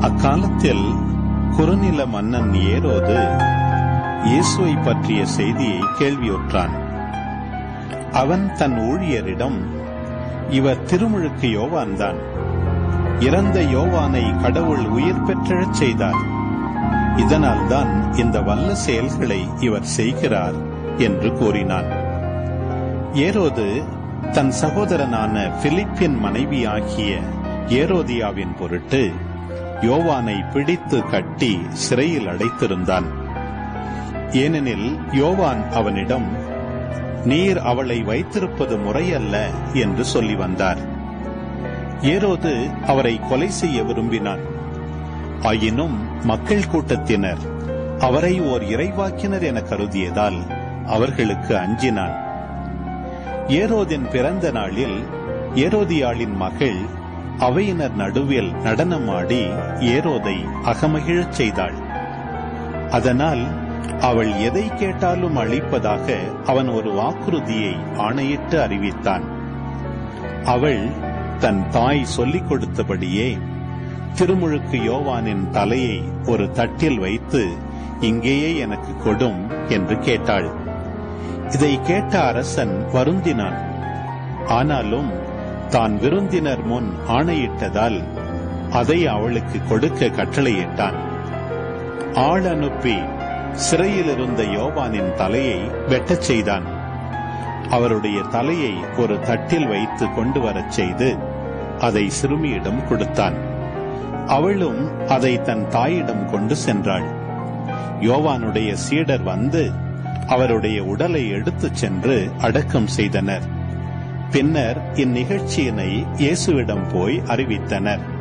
அக்காலத்தில் குறுநில மன்னன் ஏரோது இயேசுவை பற்றிய செய்தியை கேள்வியுற்றான். அவன் தன் ஊழியரிடம் இவர் திருமுழுக்கு யோவான்தான் இறந்த யோவானை கடவுள் உயிர் பெற்றெழச் செய்தார். இதனால்தான் இந்த வல்ல செயல்களை இவர் செய்கிறார் என்று கூறினான். ஏரோது தன் சகோதரனான பிலிப்பின் மனைவியாகிய ஏரோதியாவின் பொருட்டு யோவானை பிடித்து கட்டி சிறையில் அடைத்திருந்தான். ஏனெனில் யோவான் அவனிடம் நீர் அவளை வைத்திருப்பது முறையல்ல என்று சொல்லி வந்தார். ஏரோது அவரை கொலை செய்ய விரும்பினான். ஆயினும் மக்கள் கூட்டத்தினர் அவரை ஓர் இறைவாக்கினர் என கருதியதால் அவர்களுக்கு அஞ்சினான். ஏரோதின் பிறந்த நாளில் ஏரோதியாளின் மகள் அவையினர் நடுவில் நடனமாடி ஏரோதை அகமகிழச் செய்தாள். அதனால் அவள் எதை கேட்டாலும் அளிப்பதாக அவன் ஒரு வாக்குறுதியை ஆணையிட்டு அறிவித்தான். அவள் தன் தாய் சொல்லிக் கொடுத்தபடியே திருமுழுக்கு யோவானின் தலையை ஒரு தட்டில் வைத்து இங்கேயே எனக்கு கொடும் என்று கேட்டாள். இதை கேட்ட அரசன் வருந்தினான். ஆனாலும் தான் விருந்தினர் முன் ஆணையிட்டதால் அதை அவளுக்கு கொடுக்க கட்டளையிட்டான். ஆள் அனுப்பி சிறையிலிருந்த யோவானின் தலையை வெட்டச் செய்தான். அவருடைய தலையை ஒரு தட்டில் வைத்து கொண்டு வரச் செய்து அதை சிறுமியிடம் கொடுத்தான். அவளும் அதை தன் தாயிடம் கொண்டு சென்றாள். யோவானுடைய சீடர் வந்து அவருடைய உடலை எடுத்துச் சென்று அடக்கம் செய்தனர். பின்னர் இந்நிகழ்ச்சியினை இயேசுவிடம் போய் அறிவித்தனர்.